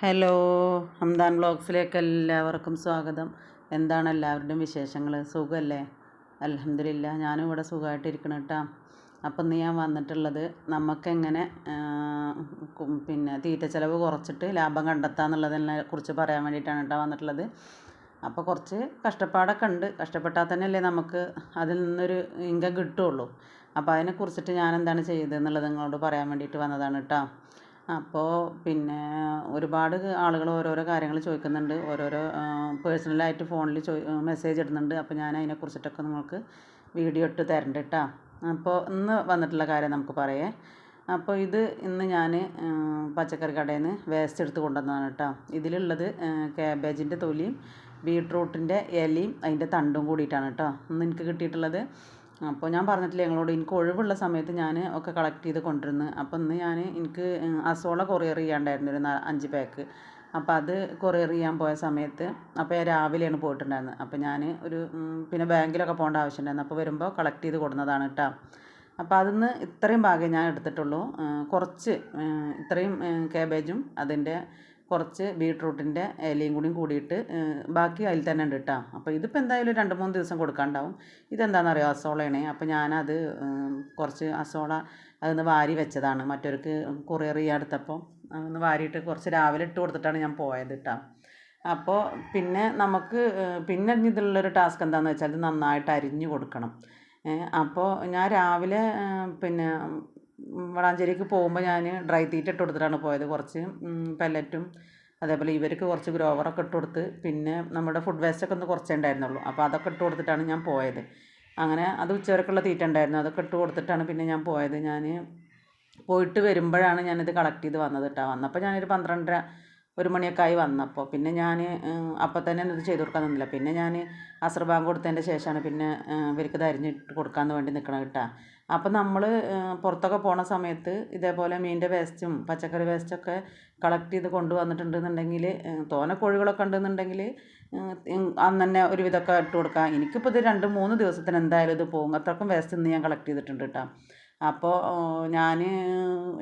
Hello Hamdan ബ്ലോഗ്സിലേക്ക് എല്ലാവർക്കും സ്വാഗതം. എന്താണ് എല്ലാവരുടെയും വിശേഷങ്ങൾ സുഖമല്ലേ അലഹമില്ല ഞാനും ഇവിടെ സുഖമായിട്ടിരിക്കണം കേട്ടോ അപ്പം ഇന്ന് ഞാൻ വന്നിട്ടുള്ളത് നമുക്കെങ്ങനെ പിന്നെ തീറ്റ ചിലവ് കുറച്ചിട്ട് ലാഭം കണ്ടെത്താന്നുള്ളതിനെ കുറിച്ച് പറയാൻ വേണ്ടിയിട്ടാണ് കേട്ടോ വന്നിട്ടുള്ളത്. അപ്പോൾ കുറച്ച് കഷ്ടപ്പാടൊക്കെ ഉണ്ട്. കഷ്ടപ്പെട്ടാൽ തന്നെയല്ലേ നമുക്ക് അതിൽ നിന്നൊരു ഇൻകം കിട്ടുള്ളൂ. അപ്പോൾ അതിനെക്കുറിച്ചിട്ട് ഞാൻ എന്താണ് ചെയ്തതെന്നുള്ളത് നിങ്ങളോട് പറയാൻ വേണ്ടിയിട്ട് വന്നതാണ് കേട്ടോ അപ്പോൾ പിന്നെ ഒരുപാട് ആളുകൾ ഓരോരോ കാര്യങ്ങൾ ചോദിക്കുന്നുണ്ട്. ഓരോരോ പേഴ്സണലായിട്ട് ഫോണിൽ മെസ്സേജ് ഇടുന്നുണ്ട്. അപ്പോൾ ഞാൻ അതിനെക്കുറിച്ചിട്ടൊക്കെ നിങ്ങൾക്ക് വീഡിയോ ഇട്ട് തരണ്ട് കേട്ടോ അപ്പോൾ ഇന്ന് വന്നിട്ടുള്ള കാര്യം നമുക്ക് പറയാം. അപ്പോൾ ഇത് ഇന്ന് ഞാൻ പച്ചക്കറി കടയിൽ നിന്ന് വേസ്റ്റ് എടുത്ത് കൊണ്ടുവന്നതാണ് കേട്ടോ ഇതിലുള്ളത് ക്യാബേജിന്റെ തൊലിയും ബീട്രൂട്ടിന്റെ ഇലയും അതിന്റെ തണ്ടും കൂടിയിട്ടാണ് കേട്ടോ ഇന്ന് എനിക്ക് കിട്ടിയിട്ടുള്ളത് അപ്പോൾ ഞാൻ പറഞ്ഞിട്ടില്ല ഞങ്ങളോട് എനിക്ക് ഒഴിവുള്ള സമയത്ത് ഞാൻ ഒക്കെ കളക്ട് ചെയ്ത് കൊണ്ടുവരുന്നു അപ്പോൾ ഇന്ന് ഞാൻ എനിക്ക് അസോള കൊറിയർ ചെയ്യാണ്ടായിരുന്നു ഒരു അഞ്ച് പാക്ക് അപ്പോൾ അത് കൊറിയർ ചെയ്യാൻ പോയ സമയത്ത് അപ്പോൾ രാവിലെയാണ് പോയിട്ടുണ്ടായിരുന്നത്. അപ്പോൾ ഞാൻ ഒരു പിന്നെ ബാങ്കിലൊക്കെ പോകേണ്ട ആവശ്യമുണ്ടായിരുന്നു. അപ്പോൾ വരുമ്പോൾ കളക്ട് ചെയ്ത് കൊടുക്കുന്നതാണ് കേട്ടോ അപ്പോൾ അതിന്ന് ഇത്രയും ഭാഗം ഞാൻ എടുത്തിട്ടുള്ളൂ. കുറച്ച് ഇത്രയും കാബേജും അതിന്റെ കുറച്ച് ബീട്രൂട്ടിന്റെ ഇലയും കൂടിയും കൂടിയിട്ട് ബാക്കി അതിൽ തന്നെ ഉണ്ട് കേട്ടോ അപ്പോൾ ഇതിപ്പോൾ എന്തായാലും രണ്ട് മൂന്ന് ദിവസം കൊടുക്കാണ്ടാവും. ഇതെന്താണെന്നറിയോ അസോളയാണ് അപ്പോൾ ഞാനത് കുറച്ച് അസോള അതൊന്ന് വാരി വെച്ചതാണ്. മറ്റൊരുക്ക് കൊറിയർ ചെയ്യാൻ എടുത്തപ്പോൾ അതൊന്ന് വാരിയിട്ട് കുറച്ച് രാവിലെ ഇട്ട് കൊടുത്തിട്ടാണ് ഞാൻ പോയത് കേട്ടോ അപ്പോൾ പിന്നെ നമുക്ക് പിന്നെ ഇതിലുള്ളൊരു ടാസ്ക് എന്താണെന്ന് വെച്ചാൽ ഇത് നന്നായിട്ട് അരിഞ്ഞു കൊടുക്കണം. അപ്പോൾ ഞാൻ രാവിലെ പിന്നെ വളാഞ്ചേരിക്ക് പോകുമ്പോൾ ഞാൻ ഡ്രൈ തീറ്റ ഇട്ട് കൊടുത്തിട്ടാണ് പോയത്. കുറച്ച് പെല്ലറ്റും അതേപോലെ ഇവർക്ക് കുറച്ച് ഗ്രോവറൊക്കെ ഇട്ട് കൊടുത്ത് പിന്നെ നമ്മുടെ ഫുഡ് വേസ്റ്റൊക്കെ ഒന്ന് കുറച്ചേ ഉണ്ടായിരുന്നുള്ളൂ. അപ്പോൾ അതൊക്കെ ഇട്ട് കൊടുത്തിട്ടാണ് ഞാൻ പോയത്. അങ്ങനെ അത് ഉച്ചവരക്കുള്ള തീറ്റ ഉണ്ടായിരുന്നു. അതൊക്കെ ഇട്ട് കൊടുത്തിട്ടാണ് പിന്നെ ഞാൻ പോയത്. ഞാൻ പോയിട്ട് വരുമ്പോഴാണ് ഞാനിത് കളക്ട് ചെയ്ത് വന്നത് കേട്ടോ വന്നപ്പോൾ ഞാനൊരു പന്ത്രണ്ടര ഒരു മണിയൊക്കെ ആയി വന്നപ്പോൾ പിന്നെ ഞാൻ അപ്പം തന്നെ ഇത് ചെയ്ത് കൊടുക്കാൻ നിന്നില്ല. പിന്നെ ഞാൻ അസർ ബാങ്ക് കൊടുത്തതിന്റെ ശേഷമാണ് പിന്നെ ഇവർക്ക് ഇത് അരിഞ്ഞിട്ട് കൊടുക്കാൻ വേണ്ടി നിൽക്കണം കേട്ടോ അപ്പം നമ്മൾ പുറത്തൊക്കെ പോണ സമയത്ത് ഇതേപോലെ മീനിന്റെ വേസ്റ്റും പച്ചക്കറി വേസ്റ്റൊക്കെ കളക്ട് ചെയ്ത് കൊണ്ടുവന്നിട്ടുണ്ടെന്നുണ്ടെങ്കിൽ തോനെ കോഴികളൊക്കെ ഉണ്ടെന്നുണ്ടെങ്കിൽ അന്ന് തന്നെ ഒരു വിധമൊക്കെ ഇട്ട് കൊടുക്കാം. എനിക്കിപ്പോൾ ഇത് രണ്ട് മൂന്ന് ദിവസത്തിന് എന്തായാലും ഇത് പോകും. അത്രക്കും വേസ്റ്റ് ഇന്ന് ഞാൻ കളക്ട് ചെയ്തിട്ടുണ്ട് കേട്ടോ. അപ്പോൾ ഞാൻ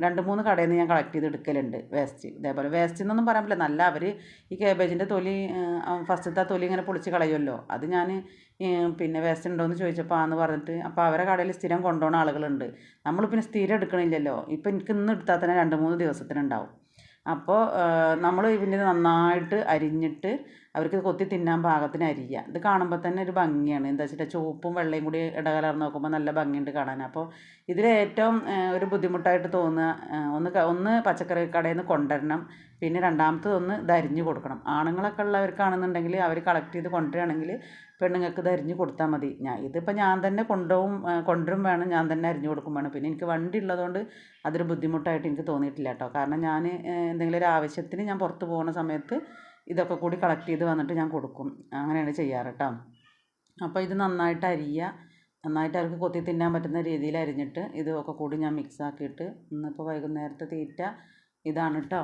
രണ്ട് മൂന്ന് കടയിൽ നിന്ന് ഞാൻ കളക്ട് ചെയ്ത് എടുക്കലുണ്ട് വേസ്റ്റ് ഇതേപോലെ വേസ്റ്റ് എന്നൊന്നും പറയാൻ പറ്റില്ല. നല്ല അവർ ഈ കേബേജിന്റെ തൊലി ഫസ്റ്റത്തെ തൊലി ഇങ്ങനെ പൊളിച്ച് കളയുമല്ലോ അത് ഞാൻ പിന്നെ വേസ്റ്റ് ഉണ്ടോയെന്ന് ചോദിച്ചപ്പോൾ ആന്ന് പറഞ്ഞിട്ട് അപ്പോൾ അവരെ കടയിൽ സ്ഥിരം കൊണ്ടുപോകുന്ന ആളുകളുണ്ട്. നമ്മൾ പിന്നെ സ്ഥിരം എടുക്കണില്ലല്ലോ. ഇപ്പം എനിക്ക് ഇന്ന് എടുത്താൽ തന്നെ രണ്ട് മൂന്ന് ദിവസത്തിനുണ്ടാവും. അപ്പോൾ നമ്മൾ ഇതിന്റെ നന്നായിട്ട് അരിഞ്ഞിട്ട് അവർക്ക് കൊത്തി തിന്നാൻ പാകത്തിന് അരിയുക ഇത് കാണുമ്പോൾ തന്നെ ഒരു ഭംഗിയാണ്. എന്താ വെച്ചിട്ട് ചുവപ്പും വെള്ളയും കൂടി ഇടകലർന്ന് നോക്കുമ്പോൾ നല്ല ഭംഗിയുണ്ട് കാണാൻ. അപ്പോൾ ഇതിലേറ്റവും ഒരു ബുദ്ധിമുട്ടായിട്ട് തോന്നുക ഒന്ന് ഒന്ന് പച്ചക്കറി കടയിൽ നിന്ന് കൊണ്ടുവരണം പിന്നെ രണ്ടാമത്തത് ഒന്ന് ഇത് അരിഞ്ഞ് കൊടുക്കണം. ആണുങ്ങളൊക്കെ ഉള്ളവർക്കാണെന്നുണ്ടെങ്കിൽ അവർ കളക്ട് ചെയ്ത് കൊണ്ടുവരികയാണെങ്കിൽ പെണ്ണുങ്ങൾക്ക് ഇത് കൊടുത്താൽ മതി. ഞാൻ ഇതിപ്പോൾ ഞാൻ തന്നെ കൊണ്ടുപോകും കൊണ്ടുവരും വേണം. ഞാൻ തന്നെ അരിഞ്ഞ് കൊടുക്കും വേണം. പിന്നെ എനിക്ക് വണ്ടി ഉള്ളതുകൊണ്ട് അതൊരു ബുദ്ധിമുട്ടായിട്ട് എനിക്ക് തോന്നിയിട്ടില്ല കേട്ടോ. കാരണം ഞാൻ എന്തെങ്കിലും ഒരു ആവശ്യത്തിന് ഞാൻ പുറത്ത് പോകുന്ന സമയത്ത് ഇതൊക്കെ കൂടി കളക്ട് ചെയ്ത് വന്നിട്ട് ഞാൻ കൊടുക്കും. അങ്ങനെയാണ് ചെയ്യാറ് കേട്ടോ അപ്പോൾ ഇത് നന്നായിട്ട് അരിയുക നന്നായിട്ട് അവർക്ക് കൊത്തി തിന്നാൻ പറ്റുന്ന രീതിയിൽ അരിഞ്ഞിട്ട് ഇതൊക്കെ കൂടി ഞാൻ മിക്സ് ആക്കിയിട്ട് ഇന്നിപ്പോൾ വൈകുന്നേരത്തെ തീറ്റ ഇതാണ് കേട്ടോ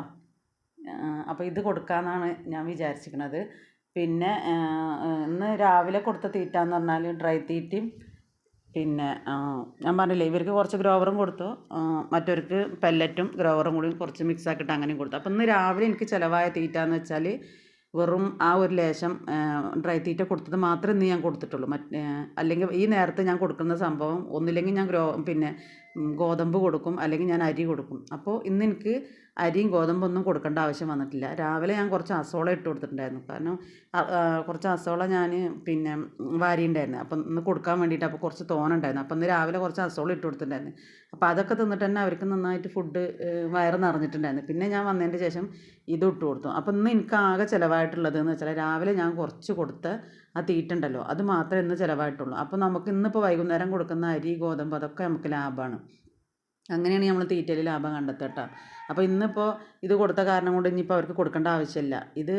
അപ്പോൾ ഇത് കൊടുക്കാമെന്നാണ് ഞാൻ വിചാരിച്ചിരിക്കുന്നത് പിന്നെ ഇന്ന് രാവിലെ കൊടുത്ത തീറ്റ എന്ന് പറഞ്ഞാൽ ഡ്രൈ തീറ്റയും പിന്നെ ഞാൻ പറഞ്ഞില്ലേ ഇവർക്ക് കുറച്ച് ഗ്രോവറും കൊടുത്തു. മറ്റവർക്ക് പെല്ലറ്റും ഗ്രോവറും കൂടി കുറച്ച് മിക്സ് ആക്കിയിട്ട് അങ്ങനെയും കൊടുത്തു. അപ്പോൾ ഇന്ന് രാവിലെ എനിക്ക് ചിലവായ തീറ്റ എന്ന് വെച്ചാൽ വെറും ആ ഒരു ലേശം ഡ്രൈ തീറ്റ കൊടുത്തത് മാത്രമേ ഇന്ന് ഞാൻ കൊടുത്തിട്ടുള്ളൂ. മറ്റേ അല്ലെങ്കിൽ ഈ നേരത്തെ ഞാൻ കൊടുക്കുന്ന സംഭവം ഒന്നില്ലെങ്കിൽ ഞാൻ ഗ്രോ പിന്നെ ഗോതമ്പ് കൊടുക്കും അല്ലെങ്കിൽ ഞാൻ അരി കൊടുക്കും. അപ്പോൾ ഇന്ന് എനിക്ക് അരിയും ഗോതമ്പൊന്നും കൊടുക്കേണ്ട ആവശ്യം വന്നിട്ടില്ല. രാവിലെ ഞാൻ കുറച്ച് അസോള ഇട്ട് കൊടുത്തിട്ടുണ്ടായിരുന്നു. കാരണം കുറച്ച് അസോള ഞാൻ പിന്നെ വാരിയുണ്ടായിരുന്നു അപ്പം ഇന്ന് കൊടുക്കാൻ വേണ്ടിയിട്ട് അപ്പോൾ കുറച്ച് തോനുണ്ടായിരുന്നു അപ്പം ഇന്ന് രാവിലെ കുറച്ച് അസോള ഇട്ട് കൊടുത്തിട്ടുണ്ടായിരുന്നു. അപ്പോൾ അതൊക്കെ തിന്നിട്ട് തന്നെ അവർക്ക് നന്നായിട്ട് ഫുഡ് വയറ് നിറഞ്ഞിട്ടുണ്ടായിരുന്നു. പിന്നെ ഞാൻ വന്നതിന്റെ ശേഷം ഇത് ഇട്ട് കൊടുത്തു. അപ്പം ഇന്ന് എനിക്ക് ആകെ ചിലവായിട്ടുള്ളത് എന്ന് വെച്ചാൽ രാവിലെ ഞാൻ കുറച്ച് കൊടുത്ത ആ തീറ്റ ഉണ്ടല്ലോ അത് മാത്രമേ ഇന്ന് ചിലവായിട്ടുള്ളൂ. അപ്പോൾ നമുക്ക് ഇന്നിപ്പോൾ വൈകുന്നേരം കൊടുക്കുന്ന അരി ഗോതമ്പ് അതൊക്കെ നമുക്ക് ലാഭമാണ് അങ്ങനെയാണ് നമ്മൾ തീറ്റയിൽ ലാഭം കണ്ടെത്തുക കേട്ടോ അപ്പോൾ ഇന്നിപ്പോൾ ഇത് കൊടുത്ത കാരണം കൊണ്ട് ഇനിയിപ്പോൾ അവർക്ക് കൊടുക്കേണ്ട ആവശ്യമില്ല ഇത്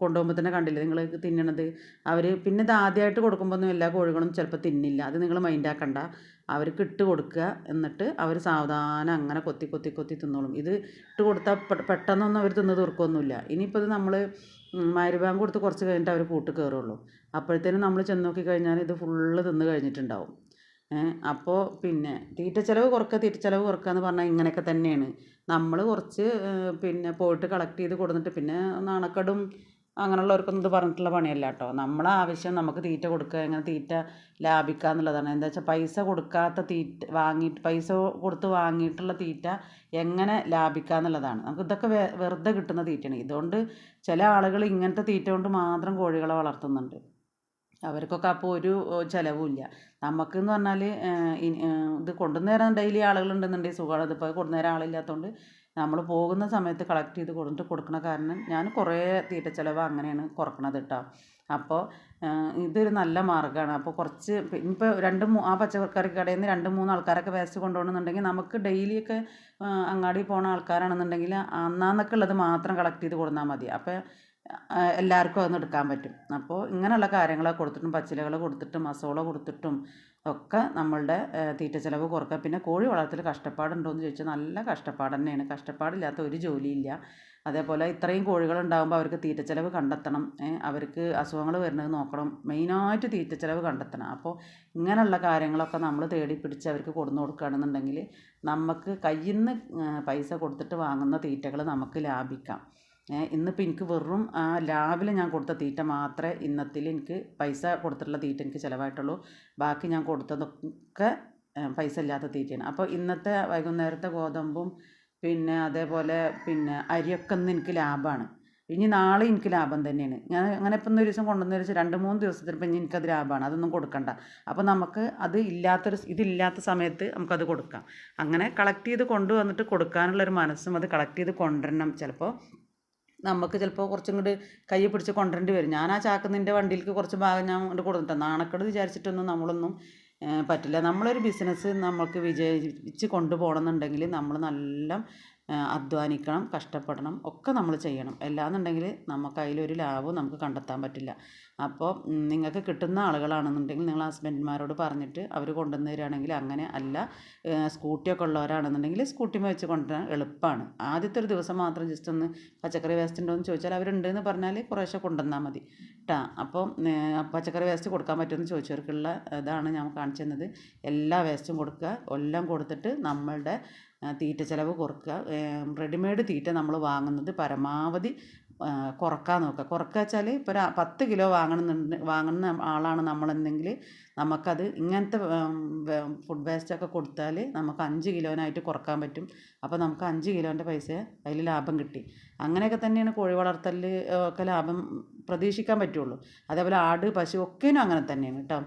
കൊണ്ടുപോകുമ്പോൾ തന്നെ കണ്ടില്ലേ നിങ്ങൾ തിന്നണത്. അവർ പിന്നെ ഇത് ആദ്യമായിട്ട് കൊടുക്കുമ്പോഴൊന്നും എല്ലാ കോഴികളും ചിലപ്പോൾ തിന്നില്ല. അത് നിങ്ങൾ മൈൻഡാക്കണ്ട അവർക്ക് ഇട്ട് കൊടുക്കുക. എന്നിട്ട് അവർ സാവധാനം അങ്ങനെ കൊത്തി കൊത്തി കൊത്തി തിന്നോളും. ഇത് ഇട്ട് കൊടുത്താൽ പെട്ടെന്നൊന്നും അവർ തിന്ന് തീർക്കൊന്നുമില്ല ഇനിയിപ്പോൾ ഇത് നമ്മൾ മരുഭാഗം കൊടുത്ത് കുറച്ച് കഴിഞ്ഞിട്ട് അവർ കൂട്ട് കയറുള്ളൂ അപ്പോഴത്തേനും നമ്മൾ ചെന്ന് നോക്കി കഴിഞ്ഞാൽ ഇത് ഫുള്ള് തിന്ന് കഴിഞ്ഞിട്ടുണ്ടാവും. അപ്പോൾ പിന്നെ തീറ്റ ചിലവ് കുറക്കുക തീറ്റ ചിലവ് കുറക്കുക എന്ന് പറഞ്ഞാൽ ഇങ്ങനെയൊക്കെ തന്നെയാണ്. നമ്മൾ കുറച്ച് പിന്നെ പോയിട്ട് കളക്ട് ചെയ്ത് കൊടുത്തിട്ട് പിന്നെ നാണക്കേടും അങ്ങനെയുള്ളവർക്കൊന്നും ഇത് പറഞ്ഞിട്ടുള്ള പണിയല്ല കേട്ടോ നമ്മളെ ആവശ്യം നമുക്ക് തീറ്റ കൊടുക്കുക എങ്ങനെ തീറ്റ ലാഭിക്കുക എന്നുള്ളതാണ്. എന്താ വെച്ചാൽ പൈസ കൊടുക്കാത്ത തീറ്റ വാങ്ങിയിട്ട് പൈസ കൊടുത്ത് വാങ്ങിയിട്ടുള്ള തീറ്റ എങ്ങനെ ലാഭിക്കുക എന്നുള്ളതാണ്. നമുക്ക് ഇതൊക്കെ വെറുതെ കിട്ടുന്ന തീറ്റയാണ്. ഇതുകൊണ്ട് ചില ആളുകൾ ഇങ്ങനത്തെ തീറ്റ കൊണ്ട് മാത്രം കോഴികളെ വളർത്തുന്നുണ്ട്. അവർക്കൊക്കെ അപ്പോൾ ഒരു ചിലവുമില്ല നമുക്കെന്ന് പറഞ്ഞാൽ ഇത് കൊണ്ടുവന്നേരാൻ ഡെയിലി ആളുകളുണ്ടെന്നുണ്ടെങ്കിൽ സുഖമാണ്. ഇതിപ്പോൾ കൊണ്ടുവരാൻ ആളില്ലാത്തതുകൊണ്ട് നമ്മൾ പോകുന്ന സമയത്ത് കളക്ട് ചെയ്ത് കൊണ്ടിട്ട് കൊടുക്കണ കാരണം ഞാൻ കുറേ തീറ്റ ചിലവ് അങ്ങനെയാണ് കുറക്കണത് കേട്ടോ അപ്പോൾ ഇതൊരു നല്ല മാർഗമാണ് അപ്പോൾ കുറച്ച് ഇപ്പോൾ രണ്ട് മൂ ആ പച്ചക്കറി കടയിൽ നിന്ന് രണ്ട് മൂന്ന് ആൾക്കാരൊക്കെ വേസ്റ്റ് കൊണ്ടുപോകണമെന്നുണ്ടെങ്കിൽ നമുക്ക് ഡെയിലിയൊക്കെ അങ്ങാടി പോണ ആൾക്കാരാണെന്നുണ്ടെങ്കിൽ അന്നാന്നൊക്കെ ഉള്ളത് മാത്രം കളക്ട് ചെയ്ത് കൊടുത്താൽ മതി. അപ്പോൾ എല്ലാവർക്കും അതൊന്ന് എടുക്കാൻ പറ്റും. അപ്പോൾ ഇങ്ങനെയുള്ള കാര്യങ്ങളൊക്കെ കൊടുത്തിട്ടും പച്ചിലകൾ കൊടുത്തിട്ടും മസോള കൊടുത്തിട്ടും ഒക്കെ നമ്മളുടെ തീറ്റ ചിലവ് കുറക്കുക പിന്നെ കോഴി വളർത്തൽ കഷ്ടപ്പാടുണ്ടോ എന്ന് ചോദിച്ചാൽ നല്ല കഷ്ടപ്പാട് തന്നെയാണ്. കഷ്ടപ്പാടില്ലാത്ത ഒരു ജോലിയില്ല. അതേപോലെ ഇത്രയും കോഴികൾ കോഴികളുണ്ടാകുമ്പോൾ അവർക്ക് തീറ്റ ചിലവ് കണ്ടെത്തണം. അവർക്ക് അസുഖങ്ങൾ വരുന്നത് നോക്കണം. മെയിനായിട്ട് തീറ്റ ചിലവ് കണ്ടെത്തണം. അപ്പോൾ ഇങ്ങനെയുള്ള കാര്യങ്ങളൊക്കെ നമ്മൾ തേടി പിടിച്ച് അവർക്ക് കൊടുന്നു കൊടുക്കുകയാണെന്നുണ്ടെങ്കിൽ നമുക്ക് കയ്യിൽ നിന്ന് പൈസ കൊടുത്തിട്ട് വാങ്ങുന്ന തീറ്റകൾ നമുക്ക് ലാഭിക്കാം. ഇന്നിപ്പോൾ എനിക്ക് വെറും ആ രാവിലെ ഞാൻ കൊടുത്ത തീറ്റ മാത്രമേ ഇന്നത്തിൽ എനിക്ക് പൈസ കൊടുത്തിട്ടുള്ള തീറ്റ എനിക്ക് ചിലവായിട്ടുള്ളൂ. ബാക്കി ഞാൻ കൊടുത്തതൊക്കെ പൈസ ഇല്ലാത്ത തീറ്റയാണ്. അപ്പോൾ ഇന്നത്തെ വൈകുന്നേരത്തെ ഗോതമ്പും പിന്നെ അതേപോലെ പിന്നെ അരിയൊക്കെ ഇന്ന് എനിക്ക് ലാഭമാണ് ഇനി നാളെ എനിക്ക് ലാഭം തന്നെയാണ്. ഞാൻ അങ്ങനെ ഇപ്പം ഒരു ദിവസം കൊണ്ടുവന്ന വെച്ചാൽ രണ്ട് മൂന്ന് ദിവസത്തിന് ഇപ്പം എനിക്കത് ലാഭമാണ്. അതൊന്നും കൊടുക്കണ്ട. അപ്പോൾ നമുക്ക് അത് ഇല്ലാത്തൊരു ഇതില്ലാത്ത സമയത്ത് നമുക്കത് കൊടുക്കാം. അങ്ങനെ കളക്ട് ചെയ്ത് കൊണ്ടുവന്നിട്ട് കൊടുക്കാനുള്ളൊരു മനസ്സും അത് കളക്ട് ചെയ്ത് കൊണ്ടുവരണം ചിലപ്പോൾ നമുക്ക് ചിലപ്പോൾ കുറച്ചും കൂടി കൈ പിടിച്ച് കൊണ്ടുവരേണ്ടി വരും. ഞാൻ ആ ചാക്കുന്നതിന്റെ വണ്ടിയിലേക്ക് കുറച്ച് ഭാഗം ഞാൻ കൊണ്ട് കൊടുത്തിട്ടുണ്ട് നാണക്കേട് വിചാരിച്ചിട്ടൊന്നും നമ്മളൊന്നും പറ്റില്ല. നമ്മളൊരു ബിസിനസ് നമുക്ക് വിജയിച്ച് കൊണ്ടുപോകണമെന്നുണ്ടെങ്കിൽ നമ്മൾ നല്ല അധ്വാനിക്കണം കഷ്ടപ്പെടണം ഒക്കെ നമ്മൾ ചെയ്യണം. അല്ലാന്നുണ്ടെങ്കിൽ നമുക്ക് അതിലൊരു ലാഭവും നമുക്ക് കണ്ടെത്താൻ പറ്റില്ല. അപ്പോൾ നിങ്ങൾക്ക് കിട്ടുന്ന ആളുകളാണെന്നുണ്ടെങ്കിൽ നിങ്ങൾ ഹസ്ബൻഡ്മാരോട് പറഞ്ഞിട്ട് അവർ കൊണ്ടുവന്ന് തരികയാണെങ്കിൽ അങ്ങനെ അല്ല. സ്കൂട്ടിയൊക്കെ ഉള്ളവരാണെന്നുണ്ടെങ്കിൽ സ്കൂട്ടിമേ വെച്ച് കൊണ്ടുവരാൻ എളുപ്പമാണ്. ആദ്യത്തെ ഒരു ദിവസം മാത്രം ജസ്റ്റ് ഒന്ന് പച്ചക്കറി വേസ്റ്റ് ഉണ്ടോ എന്ന് ചോദിച്ചാൽ അവരുണ്ട് എന്ന് പറഞ്ഞാൽ കുറേശ്ശെ കൊണ്ടുവന്നാൽ മതി. കേട്ടാ അപ്പോൾ പച്ചക്കറി വേസ്റ്റ് കൊടുക്കാൻ പറ്റുമെന്ന് ചോദിച്ചവർക്കുള്ള ഇതാണ് ഞാൻ കാണിച്ചു തന്നത്. എല്ലാ വേസ്റ്റും കൊടുക്കുക. എല്ലാം കൊടുത്തിട്ട് നമ്മളുടെ തീറ്റ ചിലവ് കുറക്കുക. റെഡിമെയ്ഡ് തീറ്റ നമ്മൾ വാങ്ങുന്നത് പരമാവധി കുറയ്ക്കാൻ നോക്കുക. കുറക്കുക വെച്ചാൽ ഇപ്പോൾ ഒരു പത്ത് കിലോ വാങ്ങണമെന്നുണ്ട് വാങ്ങുന്ന ആളാണ് നമ്മളെന്നെങ്കിൽ നമുക്കത് ഇങ്ങനത്തെ ഫുഡ് വേസ്റ്റൊക്കെ കൊടുത്താൽ നമുക്ക് അഞ്ച് കിലോനായിട്ട് കുറയ്ക്കാൻ പറ്റും. അപ്പോൾ നമുക്ക് അഞ്ച് കിലോന്റെ പൈസ അതിൽ ലാഭം കിട്ടി. അങ്ങനെയൊക്കെ തന്നെയാണ് കോഴി വളർത്തലിൽ ഒക്കെ ലാഭം പ്രതീക്ഷിക്കാൻ പറ്റുള്ളൂ. അതേപോലെ ആട് പശു ഒക്കെയും അങ്ങനെ തന്നെയാണ് കേട്ടോ.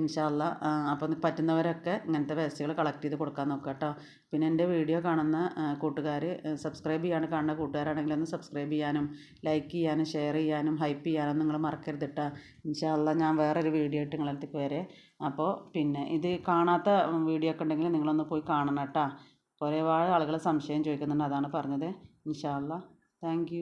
ഇൻഷാല്ല അപ്പം പറ്റുന്നവരൊക്കെ ഇങ്ങനത്തെ വേസ്റ്റുകൾ കളക്ട് ചെയ്ത് കൊടുക്കാൻ നോക്കുക കേട്ടോ. പിന്നെ എന്റെ വീഡിയോ കാണുന്ന കൂട്ടുകാർ സബ്സ്ക്രൈബ് ചെയ്യാണ്ട് കാണുന്ന കൂട്ടുകാരാണെങ്കിൽ ഒന്ന് സബ്സ്ക്രൈബ് ചെയ്യാനും ലൈക്ക് ചെയ്യാനും ഷെയർ ചെയ്യാനും ഹൈപ്പ് ചെയ്യാനും നിങ്ങൾ മറക്കരുത് കേട്ടോ ഇൻഷാല്ല ഞാൻ വേറൊരു വീഡിയോ ആയിട്ട് നിങ്ങളടുത്തേക്ക് വരെ. അപ്പോൾ പിന്നെ ഇത് കാണാത്ത വീഡിയോ ഒക്കെ ഉണ്ടെങ്കിൽ നിങ്ങളൊന്ന് പോയി കാണണം കേട്ടോ ഒരുപാട് ആളുകൾ സംശയം ചോദിക്കുന്നുണ്ട് അതാണ് പറഞ്ഞത്. ഇൻഷാല്ല താങ്ക്